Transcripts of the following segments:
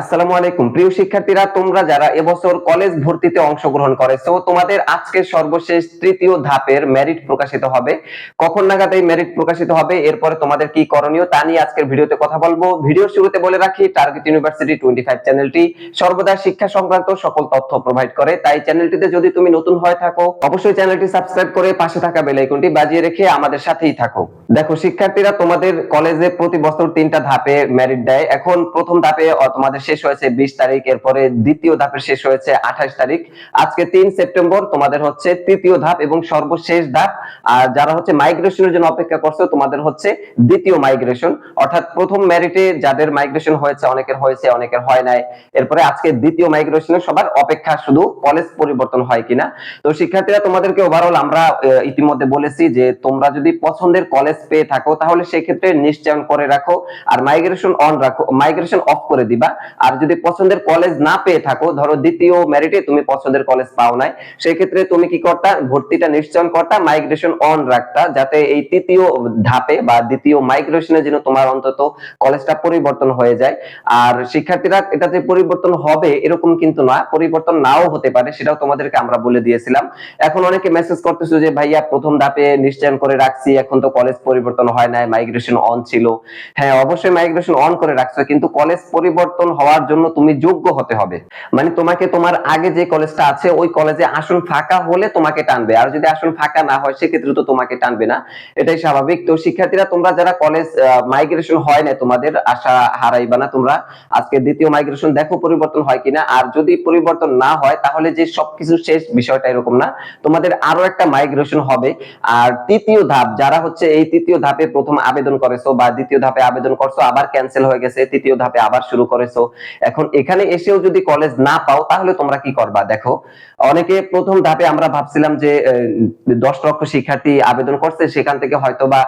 আসসালামু আলাইকুম। প্রিয় শিক্ষার্থীরা, তোমরা যারা এবছর কলেজ ভর্তিতে অংশগ্রহণ করেছ তোমাদের আজকের সর্বশেষ তৃতীয় ধাপের মেরিট প্রকাশিত হবে। কখন নাগাদ এই মেরিট প্রকাশিত হবে, এরপরে তোমাদের কি করণীয় তা নিয়ে আজকের ভিডিওতে কথা বলব। ভিডিওর শুরুতে বলে রাখি টার্গেট ইউনিভার্সিটি টোয়েন্টি ফাইভ চ্যানেলটি সর্বদা শিক্ষা সংক্রান্ত সকল তথ্য প্রোভাইড করে। তাই চ্যানেলটিতে যদি তুমি নতুন হয়ে থাকো, অবশ্যই চ্যানেলটি সাবস্ক্রাইব করে পাশে থাকা বেল আইকনটি বাজিয়ে রেখে আমাদের সাথেই থাকো। দেখো, শিক্ষার্থীরা, তোমাদের কলেজে প্রতি বছর তিনটা ধাপে মেরিট দেয়। এখন প্রথম ধাপে তোমাদের শেষ হয়েছে বিশ তারিখ, এরপরে দ্বিতীয় ধাপে শেষ হয়েছে আঠাশ তারিখ। আজকে তিন সেপ্টেম্বর, তোমাদের হচ্ছে তৃতীয় ধাপ এবং সর্বশেষ ধাপ। আর যারা হচ্ছে মাইগ্রেশনের জন্য অপেক্ষা করছ, তোমাদের হচ্ছে দ্বিতীয় মাইগ্রেশন অর্থাৎ প্রথম মেরিটে যাদের মাইগ্রেশন হয়েছে, অনেকের হয়েছে, অনেকের হয় নাই। এরপরে আজকে দ্বিতীয় মাইগ্রেশনে সবার অপেক্ষা শুধু কলেজ পরিবর্তন হয় কিনা। তো শিক্ষার্থীরা, তোমাদেরকে ওভারঅল আমরা ইতিমধ্যে বলেছি যে তোমরা যদি পছন্দের কলেজ পেয়ে থাকো, তাহলে সেই ক্ষেত্রে নিশ্চয়ন করে রাখো। আর মাইগ্রেশন অন রাখো মাইগ্রেশন অফ করে দিবা। আর যদি পছন্দের কলেজ না পেয়ে থাকো, ধরো দ্বিতীয় মেরিটে তুমি পছন্দের কলেজ পাও নাই সেই ক্ষেত্রে তুমি কি করতা? ভর্তিটা নিশ্চয়ন করতা মাইগ্রেশন অন রাখতা, যাতে এই তৃতীয় ধাপে বা দ্বিতীয় মাইগ্রেশনে যেন তোমার অন্তত কলেজটা পরিবর্তন হয়ে যায়। আর শিক্ষার্থীরা এটা যে পরিবর্তন হবে, এরকম কিন্তু না, পরিবর্তন নাও হতে পারে, সেটাও তোমাদেরকে আমরা বলে দিয়েছিলাম। এখন অনেকে মেসেজ করতেছো যে, ভাইয়া, প্রথম ধাপে নিশ্চয়ন করে রাখছি, এখন তো কলেজ পরিবর্তন হয় নাই মাইগ্রেশন অন ছিল। হ্যাঁ অবশ্যই মাইগ্রেশন অন করে রাখছো, কিন্তু কলেজ পরিবর্তন হওয়ার জন্য তুমি যোগ্য হতে হবে। মানে তোমাকে তোমার আগে যে কলেজটা আছে, ওই কলেজে আসন ফাঁকা হলে তোমাকে টানবে। আর যদি আসন ফাঁকা না হয়, সেক্ষেত্রে তো তোমাকে টানবে না। এটাই স্বাভাবিক। তো শিক্ষার্থীরা, তোমরা যারা কলেজ মাইগ্রেশন হয় না তোমাদের আশা হারাইবা না তোমরা। আজকে দ্বিতীয় মাইগ্রেশন দেখো পরিবর্তন হয় কিনা। আর যদি পরিবর্তন না হয়, তাহলে যে সবকিছু শেষ বিষয়টা এরকম না। তোমাদের আরও একটা মাইগ্রেশন হবে। আর তৃতীয় ধাপ, যারা হচ্ছে এই তৃতীয় ধাপে প্রথম আবেদন করেছ বা দ্বিতীয় ধাপে আবেদন করছ, আবার ক্যান্সেল হয়ে গেছে, তৃতীয় ধাপে আবার শুরু করেছ এখন এখানে এসেও যদি কলেজ না পাও, তাহলে তোমরা কি করবা? দেখো, অনেকে প্রথম ধাপে আমরা ভাবছিলাম যে দশ লক্ষ শিক্ষার্থী আবেদন করছে, সেখান থেকে হয়তো বা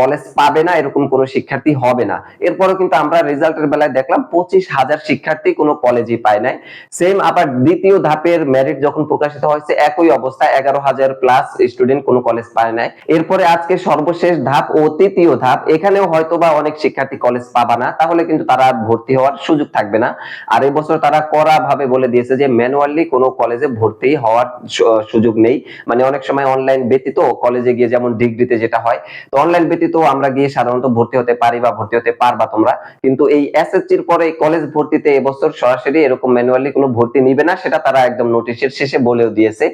কলেজ পাবে না, এরকম কোনো শিক্ষার্থী হবে না। এরপরও কিন্তু আমরা রেজাল্টের বেলায় দেখলাম পঁচিশ হাজার শিক্ষার্থী কোনো কলেজই পায় নাই। সেম আবার দ্বিতীয় ধাপের মেরিট যখন প্রকাশিত হয়েছে, একই অবস্থা, এগারো হাজার প্লাস স্টুডেন্ট কোনো কলেজ পায় নাই। এরপরে আজকে সর্বশেষ ধাপ ও তৃতীয় ধাপ, এখানেও হয়তো বা অনেক শিক্ষার্থী কলেজ পাবা না, তাহলে কিন্তু তারা ভর্তি হওয়ার সুযোগ থাকবে। না। আর এই বছর তারা কড়া ভাবে বলে দিয়েছে যে ম্যানুয়ালি কোনো কলেজে ভর্তি হওয়ার সুযোগ নেই। মানে অনেক সময় অনলাইন ব্যতীত কলেজে গিয়ে যেমন ডিগ্রিতে যেটা হয়, তো অনলাইন ব্যতীত আমরা গিয়ে সাধারণত ভর্তি হতে পারি বা ভর্তি হতে পারবা তোমরা। কিন্তু এই এসএসসির পরে কলেজ ভর্তিতে এবছর সরাসরি এরকম ম্যানুয়ালি কোনো ভর্তি নিবে না, সেটা তারা একদম নোটিশের শেষে বলেও দিয়েছে।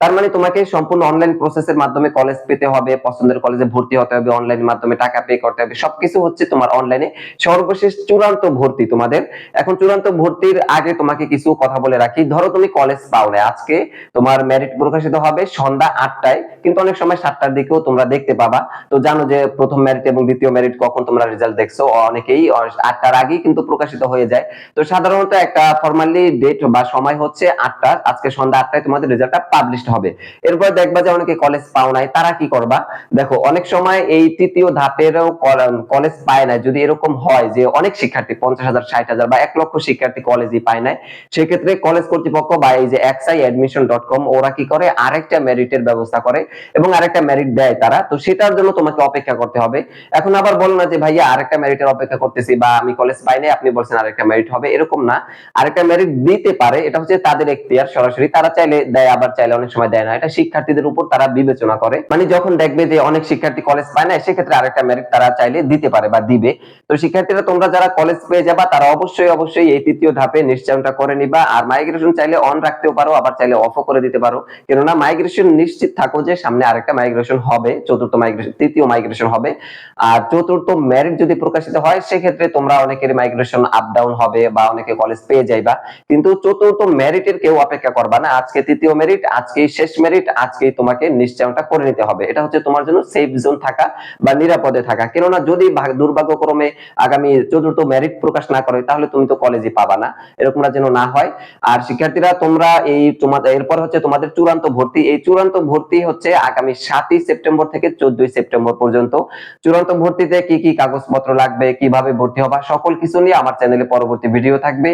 তার মানে তোমাকে সম্পূর্ণ অনলাইন প্রসেসের মাধ্যমে কলেজ পেতে হবে, পছন্দের কলেজে ভর্তি হতে হবে অনলাইন মাধ্যমে টাকা পে করতে হবে, সবকিছু হচ্ছে তোমার অনলাইনে। সর্বশেষ চূড়ান্ত ভর্তি তোমাদের। এখন চূড়ান্ত ভর্তির আগে তোমাকে কিছু কথা বলে রাখি। ধরো তুমি কলেজ পাও না আজকে তোমার মেরিট প্রকাশিত হবে সন্ধ্যা আটটায়, কিন্তু অনেক সময় সাতটার দিকেও তোমরা দেখতে পাবা। তো জানো যে প্রথম মেরিট এবং দ্বিতীয় মেরিট কখন তোমরা রেজাল্ট দেখছ? অনেকেই আটটার আগেই কিন্তু প্রকাশিত হয়ে যায়। তো সাধারণত একটা ফর্মালি ডেট বা সময় হচ্ছে আটটা আজকে সন্ধ্যা আটটায় তোমাদের রেজাল্টটা পাবলিশ হবে। এরপর দেখবা যে অনেকে কলেজ পাও নাই, তারা কি করবা? দেখো, অনেক সময় এই তৃতীয় ধাপেরও কলেজ পায় না যদি এরকম হয় যে অনেক শিক্ষার্থী, পঞ্চাশ হাজার, ষাট হাজার বা এক লক্ষ শিক্ষার্থী কলেজই পায় নাই। সেক্ষেত্রে কলেজ কর্তৃপক্ষ বা এই যে এক্সআই অ্যাডমিশন ডট কম ওরা কি করে? আরেকটা মেরিটের ব্যবস্থা করে এবং আরেকটা মেরিট দেয় তারা। তো সেটার জন্য তোমাকে অপেক্ষা করতে হবে। এখন আবার বলো না যে, ভাইয়া, আরেকটা মেরিটের অপেক্ষা করতেছি বা আমি কলেজ পাই নাই, আপনি বলছেন আরেকটা মেরিট হবে। এরকম না। আরেকটা মেরিট দিতে পারে, এটা হচ্ছে তাদের এখতিয়ার সরাসরি। তারা চাইলে দেয়, আবার চাইলে অনেক সময় দেয় না। এটা শিক্ষার্থীদের উপর তারা বিবেচনা করে। মানে যখন দেখবে যে অনেক শিক্ষার্থী কলেজ পায় না সেক্ষেত্রে আরেকটা মেরিট তারা চাইলে দিতে পারে বা দিবে। তো শিক্ষার্থীরা, তোমরা যারা কলেজ পেয়ে যাবা, তারা অবশ্যই অবশ্যই এই তৃতীয় ধাপে নিশ্চয়নটা করে নিবা। আর মাইগ্রেশন চাইলে অন রাখতেও পারো, আবার চাইলে অফও করে দিতে পারো। কেননা মাইগ্রেশন নিশ্চিত থাকো যে সামনে আরেকটা মাইগ্রেশন হবে, চতুর্থ মাইগ্রেশন তৃতীয় মাইগ্রেশন হবে। আর চতুর্থ মেরিট যদি প্রকাশিত হয়, সেক্ষেত্রে তোমরা অনেকের মাইগ্রেশন আপ ডাউন হবে বা অনেকে কলেজ পেয়ে যাইবা। কিন্তু চতুর্থ মেরিটের কেউ অপেক্ষা করবা না। আজকে তৃতীয় মেরিট আজকে শেষ মেরিট আজকেই তোমাকে নিশ্চয়নটা করে নিতে হবে। এটা হচ্ছে তোমার জন্য সেফ জোন থাকা বা নিরাপদে থাকা। কেননা যদি দুর্ভাগ্যক্রমে আগামী চতুর্থ মেরিট প্রকাশ না করে, তাহলে তুমি তো কলেজে পাবা না। এরকমটা যেন না হয়। আর শিক্ষার্থীরা, তোমরা এই তোমাদের এরপর হচ্ছে তোমাদের চূড়ান্ত ভর্তি। এই চূড়ান্ত ভর্তি হচ্ছে আগামী সাতই সেপ্টেম্বর থেকে চোদ্দই সেপ্টেম্বর পর্যন্ত। চূড়ান্ত ভর্তিতে কি কি কাগজপত্র লাগবে, কীভাবে ভর্তি হবা, সকল কিছু নিয়ে আমার চ্যানেলে পরবর্তী ভিডিও থাকবে।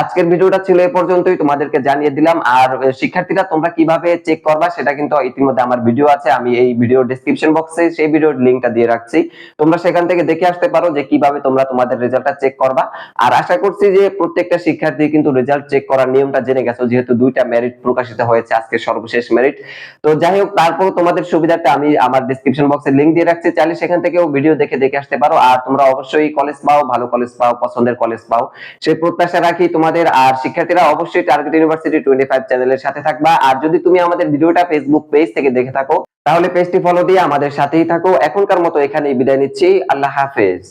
আজকের ভিডিওটা ছিল এ পর্যন্তই, তোমাদেরকে জানিয়ে দিলাম। আর শিক্ষার্থীরা, তোমরা কীভাবে চেক করবা, সেটা কিন্তু ইতিমধ্যে আমার ভিডিও আছে। আমি এই ভিডিও ডেসক্রিপশন বক্সে সেই ভিডিওর লিংকটা দিয়ে রাখছি। তোমরা সেখান থেকে দেখে আসতে পারো যে কীভাবে তোমরা তোমাদের রেজাল্টটা চেক করবা। আর আশা করছি করছি যে প্রত্যেকটা শিক্ষার্থী কিন্তু রেজাল্ট চেক করার নিয়মটা জেনে গেছো, যেহেতু দুইটা মেরিট প্রকাশিত হয়েছে, আজকে সর্বশেষ মেরিট তো যাই হোক তারপর তোমাদের সুবিধার্থে আমি আমার ডিসক্রিপশন বক্সে লিংক দিয়ে রাখছি। চাইলে সেখান থেকেও ভিডিও দেখে দেখে আসতে পারো। আর তোমরা অবশ্যই কলেজ পাও, ভালো কলেজ পাও, পছন্দের কলেজ পাও। সেই প্রত্যাশা রাখি তোমাদের। আর শিক্ষার্থীরা অবশ্যই টার্গেট ইউনিভার্সিটি টোয়েন্টি ফাইভ চ্যানেলের সাথে থাকবা। আর যদি তুমি আমাদের ভিডিওটা ফেসবুক পেজ থেকে দেখে থাকো, তাহলে পেজটি ফলো দিয়ে আমাদের সাথেই থাকো। এখনকার মতো এখানেই বিদায় নিচ্ছি। আল্লাহ হাফেজ।